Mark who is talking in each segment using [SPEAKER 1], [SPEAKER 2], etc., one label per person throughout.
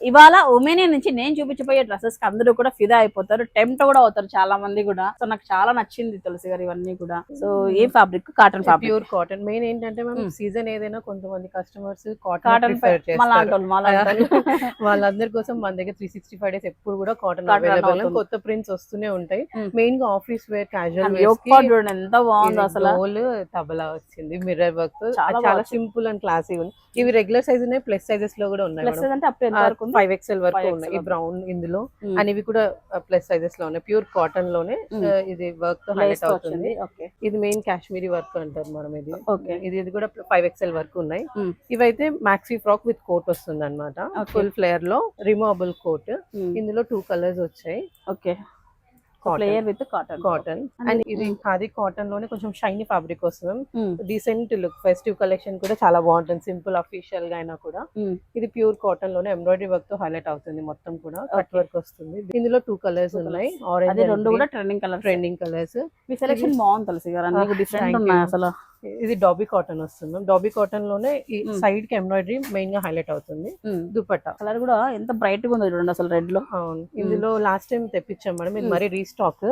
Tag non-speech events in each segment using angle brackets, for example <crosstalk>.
[SPEAKER 1] ఇవాళ ఉమెనియా నుంచి నేను చూపించబోయే డ్రెస్సెస్కి అందరూ కూడా ఫిదా అయిపోతారు. టెంప్ట్ కూడా అవుతారు చాలా మంది కూడా. సో నాకు చాలా నచ్చింది తులసి గారు ఇవన్నీ కూడా. So a fabric cotton fabric
[SPEAKER 2] pure cotton main ఏంటంటే మేము. సీజన్ ఏదైనా కొంతమంది కస్టమర్స్ కాటన్. <laughs> వాళ్ళందరి కోసం మన దగ్గర త్రీ సిక్స్టీ ఫైవ్ డేస్ ఎప్పుడు కూడా కాటన్ అవైలబుల్. కొత్త ప్రింట్స్ వస్తూనే ఉంటాయి. మెయిన్గా ఆఫీస్ వేర్ క్యాజువల్
[SPEAKER 1] ఎంత బాగుంది అసలు.
[SPEAKER 2] తబలా వచ్చింది మిర్రర్ వర్క్
[SPEAKER 1] చాలా.
[SPEAKER 2] సింపుల్ అండ్ క్లాసీ ఉంది ఇవి రెగ్యులర్ సైజ్ ఉన్నాయి ప్లస్ సైజెస్లో కూడా ఉన్నాయి
[SPEAKER 1] ప్లస్ అంటే అప్పుడు ఎంత వరకు ఉంది?
[SPEAKER 2] ఫైవ్ ఎక్స్ఎల్ వరకు
[SPEAKER 1] 5XL
[SPEAKER 2] ఉన్నాయి. ఈ. బ్రౌన్ ఇందులో.
[SPEAKER 1] Mm.
[SPEAKER 2] అండ్ ఇవి కూడా ప్లస్ సైజెస్లో ఉన్నాయి ప్యూర్ కాటన్లోనే
[SPEAKER 1] Mm.
[SPEAKER 2] uh, ఇది
[SPEAKER 1] వర్క్తో
[SPEAKER 2] హైలైట్ అవుతుంది. ఇది మెయిన్ కాశ్మీరీ వర్క్ అంటారు మనం ఇది.
[SPEAKER 1] ఓకే
[SPEAKER 2] ఇది ఇది కూడా ఫైవ్ ఎక్స్ఎల్ వరకు ఉన్నాయి.
[SPEAKER 1] Mm.
[SPEAKER 2] ఇవైతే మ్యాక్సీ ఫ్రాక్ విత్ కోట్ వస్తుంది అనమాట. ఫుల్ ఫ్లేయర్లో రిమూవబుల్ కోట్ ఇందులో టూ కలర్స్ వచ్చాయి.
[SPEAKER 1] Okay flare with cotton
[SPEAKER 2] cotton and ఇది ఖాదీ కాటన్లోనే కొంచెం షైనీ ఫ్యాబ్రిక్ వస్తుంది. డీసెంట్ లుక్ ఫెస్టివ్ కలెక్షన్ కూడా చాలా బాగుంటుంది. సింపుల్ అఫీషియల్గా అయినా కూడా. ఇది ప్యూర్ కాటన్లోనే ఎంబ్రాయిడరీ వర్క్తో హైలైట్ అవుతుంది మొత్తం కూడా. కట్. వర్క్ వస్తుంది. ఇందులో టూ కలర్స్ ఉన్నాయి.
[SPEAKER 1] అదే రెండు
[SPEAKER 2] ఆరెంజ్
[SPEAKER 1] కూడా ట్రెండింగ్ కలర్
[SPEAKER 2] ట్రెండింగ్ కలర్స్
[SPEAKER 1] మీ సెలెక్షన్ బాగుంది తులసి
[SPEAKER 2] Ah,
[SPEAKER 1] డిఫరెంట్ ఉన్నాయి. అసలు.
[SPEAKER 2] ఇది డాబీ కాటన్ వస్తుంది. డాబీ కాటన్లోనే ఈ. సైడ్కి ఎంబ్రాయిడరీ మెయిన్గా హైలైట్ అవుతుంది. దుపట్టా.
[SPEAKER 1] కలర్ కూడా ఎంత బ్రైట్గా ఉంది చూడండి అసలు రెడ్లో.
[SPEAKER 2] అవును. ఇందులో లాస్ట్ టైం తెప్పించాం మేడం. ఇది. మరి రీస్టాక్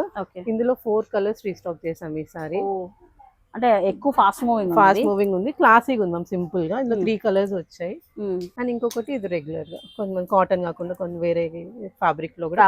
[SPEAKER 2] ఇందులో ఫోర్ కలర్స్ రీస్టాక్ చేసాం ఈసారి
[SPEAKER 1] అంటే ఎక్కువ ఫాస్ట్ మూవింగ్
[SPEAKER 2] ఫాస్ట్ మూవింగ్ ఉంది. క్లాసీగా ఉంది మ్యామ్ సింపుల్గా. ఇందులో. త్రీ కలర్స్ వచ్చాయి. అండ్ ఇంకొకటి ఇది రెగ్యులర్గా. కొంతమంది కాటన్ కాకుండా కొన్ని వేరే ఫ్యాబ్రిక్లో కూడా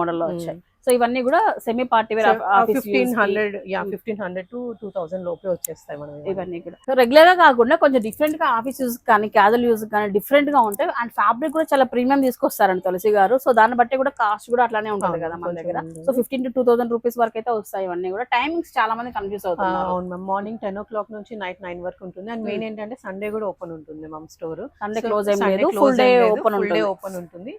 [SPEAKER 1] మోడల్లో వచ్చాయి. సో ఇవన్నీ కూడా semi party wear
[SPEAKER 2] fifteen hundred yeah. Fifteen hundred to two thousand లోపే వచ్చేస్తాయి మనం ఇవన్నీ.
[SPEAKER 1] కూడా. సో రెగ్యులర్గా కాకుండా కొంచెం డిఫరెంట్గా ఆఫీస్ యూస్ కానీ క్యాజువల్ యూస్ కానీ డిఫరెంట్గా ఉంటాయి. అండ్ ఫ్యాబ్రిక్ కూడా చాలా ప్రీమియం తీసుకొస్తారండి తులసి గారు. సో దాన్ని బట్టి కూడా కాస్ట్ కూడా అట్లానే ఉంటుంది కదా మన దగ్గర. So fifteen to two thousand rupees వరకు అయితే వస్తాయి ఇవన్నీ కూడా. టైమింగ్స్ చాలా మంది కన్ఫ్యూజ్
[SPEAKER 2] అవును ma'am morning ten o'clock నుంచి నైట్ నైన్ వరకు ఉంటుంది. అండ్ మెయిన్ ఏంటంటే సండే కూడా ఓపెన్ ఉంటుంది మ్యామ్ స్టోర్
[SPEAKER 1] సండే క్లోజ్ లేదు. Full day open
[SPEAKER 2] full day
[SPEAKER 1] ఉంటుంది.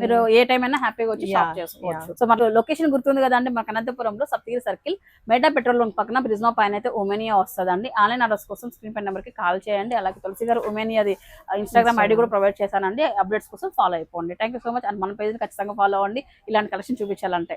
[SPEAKER 1] మీరు ఏ టైం అయినా హ్యాపీగా వచ్చి షాప్ చేసుకోవచ్చు. సో మనకు లొకేషన్ గుర్తుంది కదా అంటే మన అనంతపురంలో సప్తగిరి సర్కిల్ మెటా పెట్రోల్ బంక్ పక్కన ప్రిజ్మా పైన అయితే ఉమెనియా వస్తుందండి. ఆన్లైన్ ఆర్డర్స్ కోసం స్క్రీన్ పై నెంబర్కి కాల్ చేయండి. అలాగే తులసి గారు ఉమెనియాది ఇన్స్టాగ్రామ్ ఐడి కూడా ప్రొవైడ్ చేశానండి. అప్డేట్స్ కోసం ఫాలో అయిపోండి. Thank you so much and మన పేజ్ ఖచ్చితంగా ఫాలో అవ్వండి. ఇలాంటి కలెక్షన్ చూపించాలంటే.